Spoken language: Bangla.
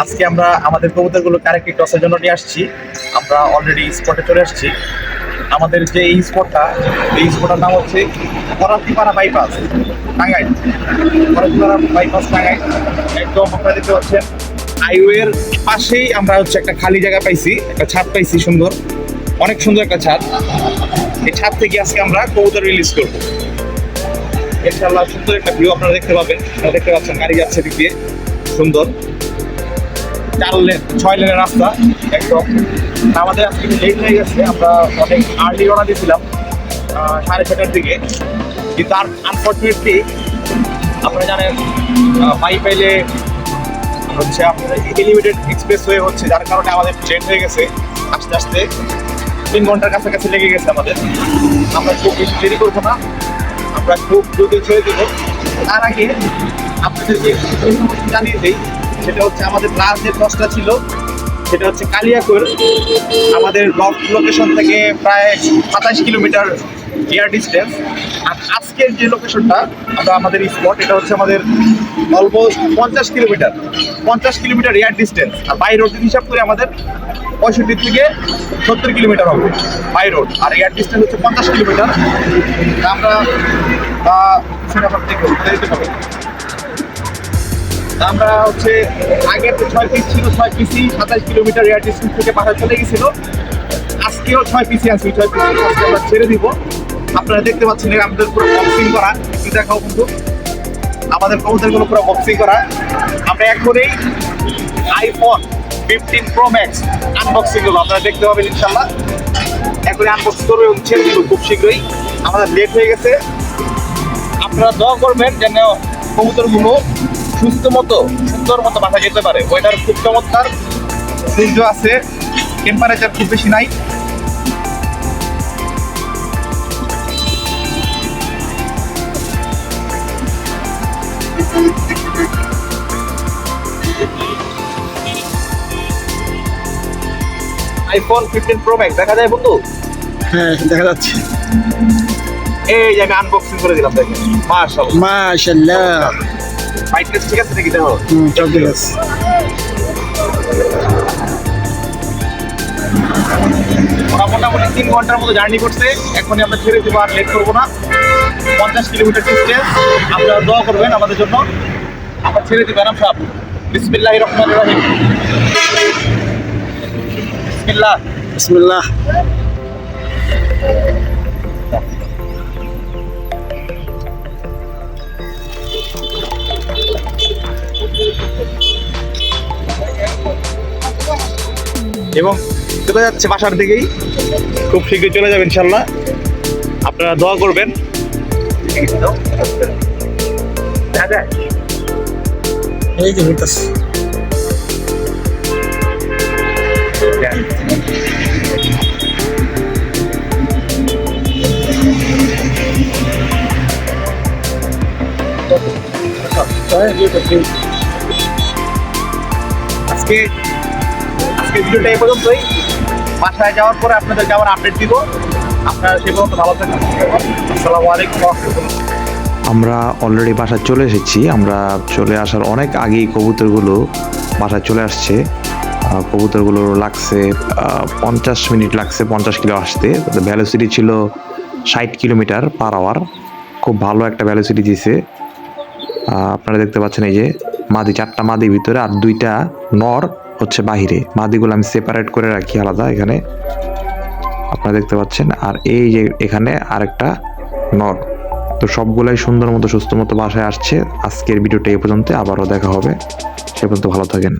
আজকে আমরা আমাদের কবুতরগুলো কারেক্টলি টসের জন্য নিয়ে আসছি। আমরা অলরেডি স্পটে চলে আসছি। আমাদের যে এই স্পটটা এই স্পটটার নাম হচ্ছে করাতিপাড়া বাইপাস টাঙ্গাইল। করাতিপাড়া বাইপাস টাঙ্গাইল। একদম আপনারা দেখতে পাচ্ছেন, হাইওয়ের পাশেই আমরা হচ্ছে একটা খালি জায়গা পাইছি, একটা ছাদ পাইছি সুন্দর। অনেক সুন্দর একটা ছাদ। এই ছাদ থেকে আজকে আমরা কবুতর রিলিজ করব। ইনশাআল্লাহ সুন্দর একটা ভিউ আপনারা দেখতে পাবেন। আপনারা দেখতে পাচ্ছেন গাড়ি যাচ্ছে দিক দিয়ে। সুন্দর। চার লেন ছয় লেনের রাস্তা, একদম। আমাদের আজকে লেট হয়ে গেছে, আমরা অনেক আর্লি রওনা দিয়েছিলাম সাড়ে ছটার দিকে। কিন্তু আর আনফর্চুনেটলি আপনারা জানেন বাই পাইলে হচ্ছে আপনার এলিভেটেড এক্সপ্রেস হয়ে হচ্ছে, যার কারণে আমাদের ট্রেন হয়ে গেছে আস্তে আস্তে। তিন ঘণ্টার কাছাকাছি লেগে গেছে আমাদের। আমরা খুব বেশি দেরি করব না, আমরা খুব দ্রুত ছেড়ে দেবো। তার আগে আপনাদেরকে জানিয়ে দিই সেটা হচ্ছে আমাদের লাস্ট যে টসটা ছিল, সেটা হচ্ছে কালিয়াকৈর। আমাদের লোকেশন থেকে প্রায় সাতাশ কিলোমিটার এয়ার ডিস্টেন্স আর আজকের যে লোকেশনটা আমরা আমাদের স্পট এটা হচ্ছে আমাদের অলমোস্ট পঞ্চাশ কিলোমিটার। পঞ্চাশ কিলোমিটার এয়ার ডিস্টেন্স আর বাই রোড হিসাব করে, আমাদের পঁয়ষট্টি থেকে সত্তর কিলোমিটার হবে বাই রোড আর এয়ার ডিস্টেন্স হচ্ছে পঞ্চাশ কিলোমিটার। আমরা সেটা হবে তা আমরা হচ্ছে আগে তো ছয় পিস ছিল, ছয় পিসি সাতাশ কিলোমিটার এয়ার ডিস্টেন্স থেকে পাঠা চলে গেছিল। আজকেও ছয় পিসি আনছি ছয় পিসি আজকে আমরা ছেড়ে দিব। আপনারা দেখতে পাচ্ছেন আমাদের পুরো বক্সিং করা। একটু দেখাও কিন্তু আমাদের কবুতরগুলো পুরো বক্সিং করা। আমরা এখনই iPhone fifteen pro max unboxing করব আপনারা দেখতে পাবেন ইনশাল্লাহ এখনই আনবক্সিং করব এবং ছেড়ে দিব খুব শীঘ্রই। আমাদের লেট হয়ে গেছে। আপনারা দোয়া করবেন যেন কবুতরগুলো সুস্থ মতো সুন্দর মতো বাসা যেতে পারে। ওয়েদার খুব চমৎকার। সূর্য আছে টেম্পারেচার খুব বেশি নাই। আইফোন ফিফটিন প্রো ম্যাক্স দেখা যায় বন্ধু? হ্যাঁ দেখা যাচ্ছে। এই জায়গা আনবক্সিং করে দিলাম দেখেন। মাশাআল্লাহ। মাশাল্লাহ ফাইটনেস ঠিক আছে নাকি দেখো? সব ঠিক আছে ওরা মোটামুটি তিন ঘণ্টার মতো জার্নি করছে। এখনই আমরা ছেড়ে দেবো আর লেট করব না। পঞ্চাশ কিলোমিটার ডিস্টেন্স আপনারা দোয়া করবেন আমাদের জন্য। আমরা ছেড়ে দেবেন আরাম সাহেব। বিসমিল্লাহ রহমান রাহিম। বিসমিল্লাহ। বিসমিল্লাহ। এবং চলে যাচ্ছে বাসার দিকেই। খুব শীঘ্রই চলে যাবে ইনশাল্লাহ। আপনারা দোয়া করবেন। এই যে হইতাছে আজকে ভিডিওটা এই পর্যন্তই। বাসায় যাওয়ার পরে আপনাদেরকে আবার আপডেট দিব। আপনারা পর্যন্ত ভালো থাকুন। আসসালামু আলাইকুম আমরা অলরেডি বাসায় চলে এসেছি। আমরা চলে আসার অনেক আগেই কবুতরগুলো বাসায় চলে আসছে। কবুতরগুলো লাগছে পঞ্চাশ মিনিট লাগছে, পঞ্চাশ কিলো আসতে। ভ্যালোসিটি ছিল ষাট কিলোমিটার পার আওয়ার খুব ভালো একটা ভ্যালোসিটি দিছে। আপনারা দেখতে পাচ্ছেন এই যে মাদি, চারটা মাদি ভিতরে আর দুইটা নর হচ্ছে বাহিরে। মাদিগুলো আমি সেপারেট করে রাখি আলাদা এখানে। আপনারা দেখতে পাচ্ছেন। আর এই যে এখানে আরেকটা নর। তো সবগুলাই সুন্দর মতো, সুস্থ মতো বাসায় আসছে। আজকের ভিডিওটা এ পর্যন্ত আবারও দেখা হবে। সে পর্যন্ত ভালো থাকেন।